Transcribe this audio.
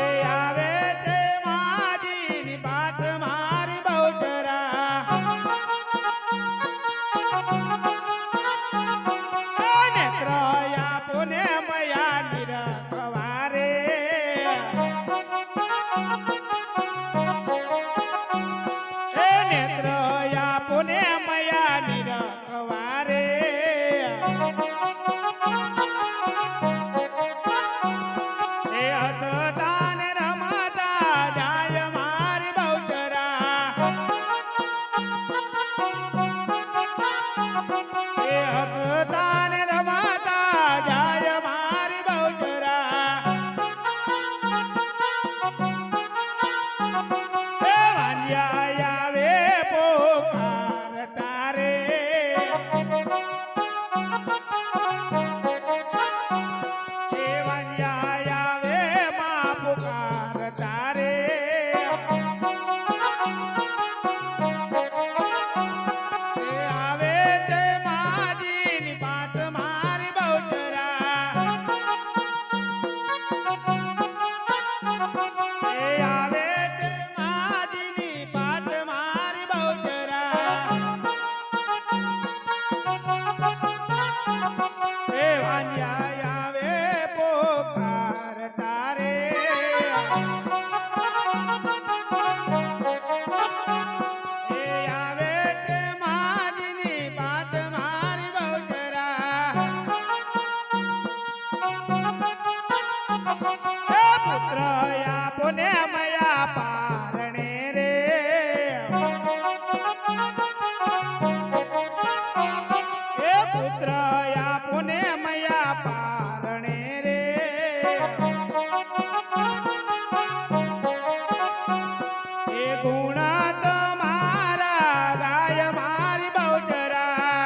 આવે yeah. પુત્ર આપો ને મયા પારણે રે. એ ગુણા તમારા ગાય મારી બહુ જરા